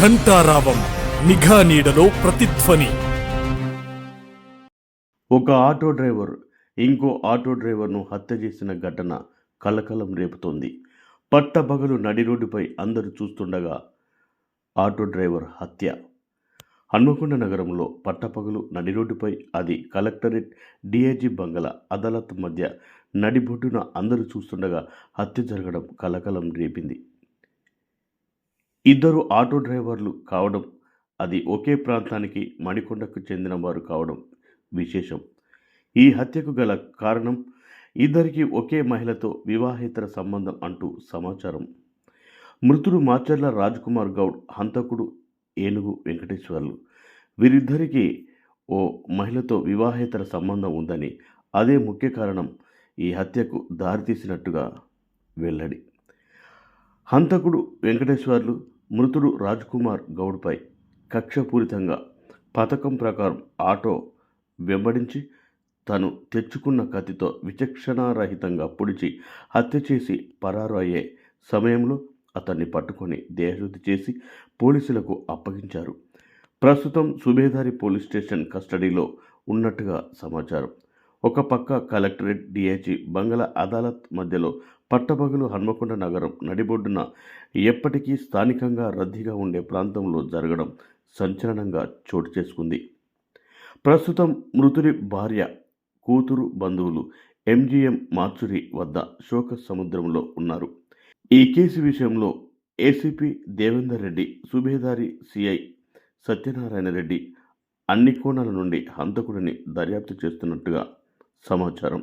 ఘంటారావం నిఘా నీడలో ప్రతిధ్వని. ఒక ఆటో డ్రైవర్ ఇంకో ఆటో డ్రైవర్ను హత్య చేసిన ఘటన కలకలం రేపుతోంది. పట్టపగలు నడి రోడ్డుపై అందరూ చూస్తుండగా ఆటో డ్రైవర్ హత్య. హన్మకొండ నగరంలో పట్టపగలు నడి రోడ్డుపై అది కలెక్టరేట్ డిఐజీ బంగళ అదాలత్ మధ్య నడిబొడ్డున అందరూ చూస్తుండగా హత్య జరగడం కలకలం రేపింది. ఇద్దరు ఆటో డ్రైవర్లు కావడం అది ఒకే ప్రాంతానికి మణికొండకు చెందిన వారు కావడం విశేషం. ఈ హత్యకు గల కారణం ఇద్దరికి ఒకే మహిళతో వివాహేతర సంబంధం అంటూ సమాచారం. మృతుడు మాచర్ల రాజ్కుమార్ గౌడ్ హంతకుడు ఏనుగు వెంకటేశ్వర్లు. వీరిద్దరికీ ఓ మహిళతో వివాహేతర సంబంధం ఉందని అదే ముఖ్య కారణం ఈ హత్యకు దారితీసినట్టుగా వెల్లడి. హంతకుడు వెంకటేశ్వర్లు మృతుడు రాజ్కుమార్ గౌడ్పై కక్షపూరితంగా పథకం ప్రకారం ఆటో వెంబడించి తను తెచ్చుకున్న కత్తితో విచక్షణారహితంగా పొడిచి హత్య చేసి పరారు అయ్యే సమయంలో అతన్ని పట్టుకొని దేహశుద్ధి చేసి పోలీసులకు అప్పగించారు. ప్రస్తుతం సుబేదారి పోలీస్ స్టేషన్ కస్టడీలో ఉన్నట్టుగా సమాచారం. ఒక పక్క కలెక్టరేట్ డిఐజీ బంగళ అదాలత్ మధ్యలో పట్టపగలు హన్మకొండ నగరం నడిబొడ్డున ఎప్పటికీ స్థానికంగా రద్దీగా ఉండే ప్రాంతంలో జరగడం సంచలనంగా చోటు చేసుకుంది. ప్రస్తుతం మృతుడి భార్య కూతురు బంధువులు ఎంజీఎం మార్చురి వద్ద శోక సముద్రంలో ఉన్నారు. ఈ కేసు విషయంలో ఏసీపీ దేవేందర్ రెడ్డి సుబేదారి సిఐ సత్యనారాయణ రెడ్డి అన్ని కోణాల నుండి హంతకుడిని దర్యాప్తు చేస్తున్నట్టుగా సమాచారం.